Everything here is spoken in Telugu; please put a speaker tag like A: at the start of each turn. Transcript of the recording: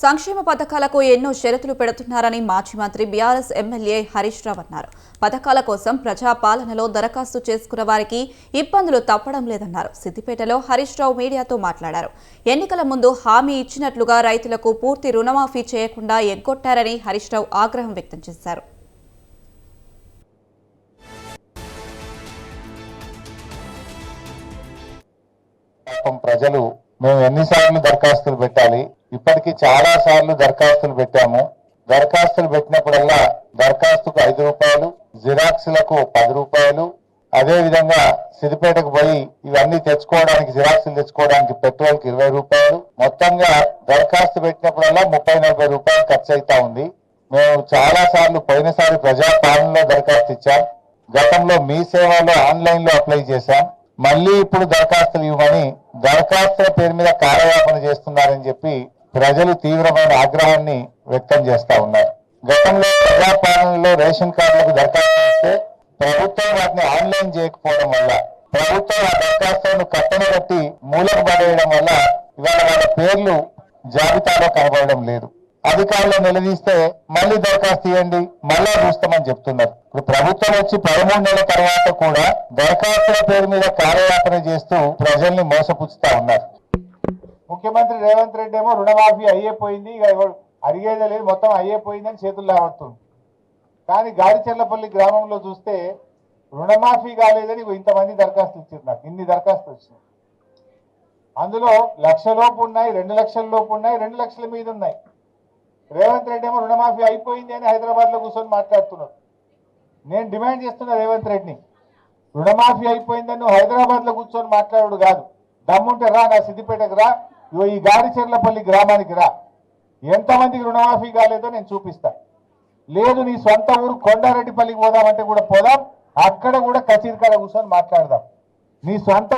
A: సంక్షేమ పథకాలకు ఎన్నో షరతులు పెడుతున్నారని మాజీ మంత్రి బీఆర్ఎస్ ఎమ్మెల్యే హరీష్ రావు అన్నారు. పథకాల కోసం ప్రజాపాలనలో దరఖాస్తు చేసుకున్న వారికి ఇబ్బందులు తప్పడం లేదన్నారు. సిద్దిపేటలో హరీష్ రావు మీడియాతో మాట్లాడారు. ఎన్నికల ముందు హామీ ఇచ్చినట్లుగా రైతులకు పూర్తి రుణమాఫీ చేయకుండా ఎగ్గొట్టారని హరీష్ రావు ఆగ్రహం వ్యక్తం చేశారు.
B: ప్రజలు మేము ఎన్నిసార్లు దరఖాస్తులు పెట్టాలి. ఇప్పటికి చాలా సార్లు దరఖాస్తులు పెట్టాము. దరఖాస్తులు పెట్టినప్పుడల్లా దరఖాస్తుకు ఐదు రూపాయలు జిరాక్స్లకు పది రూపాయలు. అదే విధంగా సిద్దిపేటకు పోయి ఇవన్నీ తెచ్చుకోవడానికి జిరాక్సులు తెచ్చుకోవడానికి పెట్రోల్కి ఇరవై రూపాయలు. మొత్తంగా దరఖాస్తు పెట్టినప్పుడల్లా ముప్పై నలభై రూపాయలు ఖర్చు అవుతా ఉంది. మేము చాలా సార్లు పోయినసారి ప్రజాపాలనలో దరఖాస్తు ఇచ్చాం. గతంలో మీ సేవలో ఆన్లైన్లో అప్లై చేశాం. మళ్ళీ ఇప్పుడు దరఖాస్తులు ఇవ్వమని దరఖాస్తుల పేరు మీద కార్యయాపన చేస్తున్నారని చెప్పి ప్రజలు తీవ్రమైన ఆగ్రహాన్ని వ్యక్తం చేస్తా ఉన్నారు. గతంలో ప్రజాపాలనలో రేషన్ కార్డులకు దరఖాస్తు ఇస్తే ప్రభుత్వం వాటిని ఆన్లైన్ చేయకపోవడం వల్ల ప్రభుత్వం ఆ దరఖాస్తులను కట్టన కట్టి మూలకు పడేయడం వల్ల ఇవాళ వాళ్ళ పేర్లు జాబితాలో కనబడడం లేదు. అధికారులు నిలదీస్తే మళ్ళీ దరఖాస్తు ఇవ్వండి మళ్ళా చూస్తామని చెప్తున్నారు. ఇప్పుడు ప్రభుత్వం వచ్చి పదమూడు నెలల తర్వాత కూడా దరఖాస్తుల పేరు మీద కార్యయాపన చేస్తూ ప్రజల్ని మోసపుచ్చుతా ఉన్నారు. ముఖ్యమంత్రి రేవంత్ రెడ్డి ఏమో రుణమాఫీ అయ్యేపోయింది అడిగేదే లేదు మొత్తం అయ్యేపోయిందని చేతులు లేవడుతుంది. కానీ గాడిచెర్లపల్లి గ్రామంలో చూస్తే రుణమాఫీ కాలేదని ఇంతమంది దరఖాస్తులు ఇచ్చారు నాకు ఇన్ని దరఖాస్తులు వచ్చినాయి. అందులో లక్ష లోపు ఉన్నాయి రెండు లక్షల లోపు ఉన్నాయి రెండు లక్షల మీద ఉన్నాయి. రేవంత్ రెడ్డి ఏమో రుణమాఫీ అయిపోయింది అని హైదరాబాద్లో కూర్చొని మాట్లాడుతున్నారు నేను డిమాండ్ చేస్తున్నా రేవంత్ రెడ్డిని. రుణమాఫీ అయిపోయిందని నువ్వు హైదరాబాద్లో కూర్చొని మాట్లాడు కాదు. దమ్ముంటే రా నా సిద్దిపేటకు రా. ఇగో ఈ గాడిచెర్లపల్లి గ్రామానికి రా. ఎంతమందికి రుణమాఫీ కాలేదో నేను చూపిస్తా. లేదు నీ సొంత ఊరు కొండారెడ్డిపల్లికి పోదామంటే కూడా పోదాం. అక్కడ కూడా కచీరికాడ కూర్చొని మాట్లాడదాం. నీ సొంత